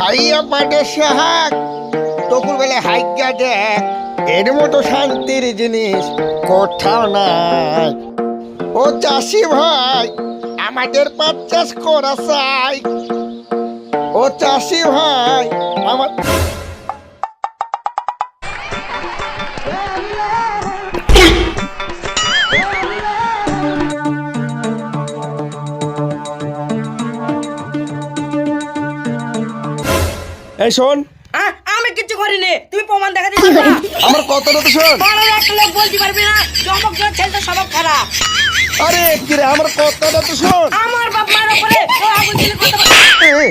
খাইয়া পাটে শাক তকুর বেলে হাইকা দেখ, এর মতো শান্তির জিনিস কোথাও নাই। ও চাষি ভাই, আমাদের পাট চাষ করা চাই। ও চাষি ভাই, আমার এই শোন। আমি কিছু করিনি। তুমি প্রমাণ দেখাতে পারবা আমার কথাটা তো শোন। বড় একটা লোক বলতে পারবি না জমক জোর ছেলেটা সবক খারাপ। আরে কিরে আমার কথাটা তো শোন। আমার বাপ মার উপরে ও আগুন দিলে কথা বলে।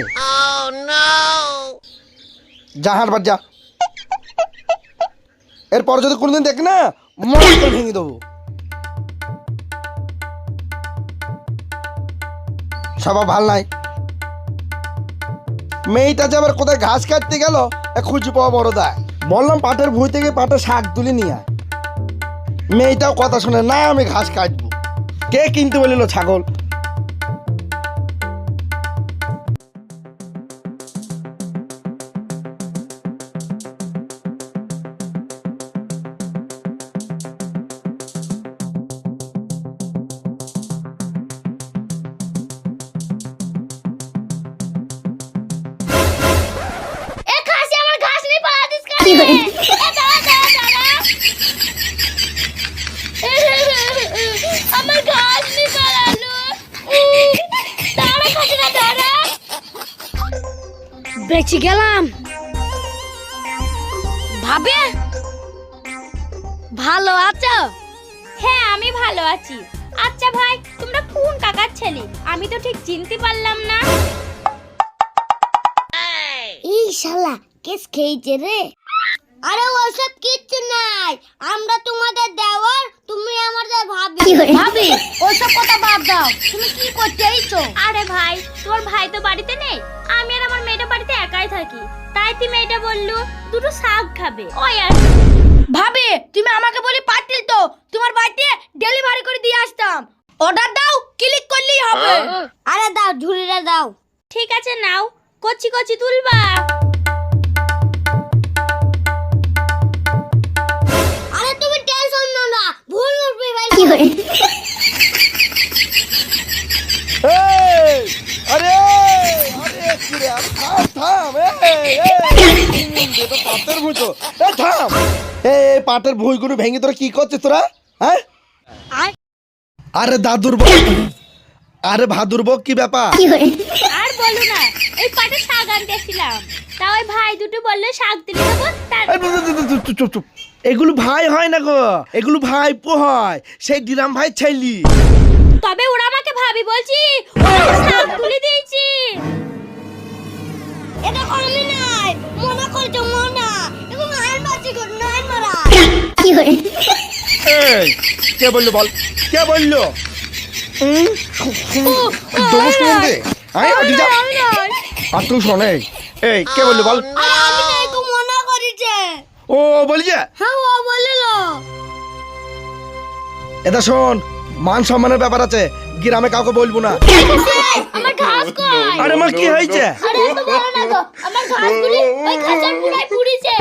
জাহার বাদ যা। এরপর যদি কোনোদিন দেখ না মন করে ভেঙে দেবো। সবা ভালো নাই। মেয়েটা যে আবার কোথায় ঘাস কাটতে গেল খুঁজে পাওয়া বড় দায়। বললাম পাটের ভুঁই থেকে পাটে শাক তুলে নিয়ে আয়। মেয়েটাও কথা শুনে, না, আমি ঘাস কাটবো। কে কিনতে বলিল, ছাগল? বেঁচে গেলাম। ভাবে? ভালো আছো? হ্যাঁ আমি ভালো আছি। আচ্ছা ভাই তোমরা কোন কাকার ছেলে? আমি তো ঠিক চিনতে পারলাম না। এই শালা কেস খেয়েছে রে। আরে ওসব কিচ্ছু নাই আমরা তোমাদের দেওয়ার তুমি আমাদের ভাবি ভাবি ওসব কথা বাদ দাও তুমি কি করতে এইছো আরে ভাই তোর ভাই তো বাড়িতে নেই? আমি আর আমার মেয়েটা বাড়িতে একাই থাকি। তাই তুই মেয়েটা বলল দুটো শাক খাবে। ওই আর ভাবে ভাবি তুমি আমাকে বলি পাটিল তো? তোমার বাড়িতে ডেলিভারি করে দিয়ে আসতাম। অর্ডার দাও ক্লিক করলেই হবে। আরে দাও ঝুড়িটা দাও। ঠিক আছে নাও। কচি কচি তুলবা। থাম থাম এই এই এটা পাটের ভুই তো থাম। এই এই পাটের ভুইগুলো ভেঙে তোরা কি করছিস তোরা হ্যাঁ? আরে? দাদুর আরে ভাদুর বউ কি ব্যাপার? আর বলো না এই পাটে শাক আনতে তা ওই ভাই দুটো বলল শাক দিলে দেবো তার চুপ, চুপ, চুপ, চুপ, চুপ, চুপ। এগুলো ভাই হয় না গো এগুলো ভাই পো হয় সেই ডিরাম ভাই ছেলি। তবে ওরা আমাকে ভাবি বলছি শাক তুলে দিয়েছি এটা আমি নাই মনে করছ মনা। এবং আইন বাচ্চি কর নাই মারা। এই কে বলল বল? কে বলল? হুম? দোষ কোন দে? আয়, আয়, যা। আর তুই শোন এই কে বলল বল? আমি নাই তো মনা করিছে। ও বলি যে হ্যাঁ ও বলিল। এটা শোন মান সম্মানের ব্যাপার আছে গ্রামে কাউকে বলব না। আমার ঘাস কই? আরে আমার কি হয়েছে? আরে তো বলো না গো আমার ঘাসগুলি ওই খাঁচার পুরাই পুড়িছে।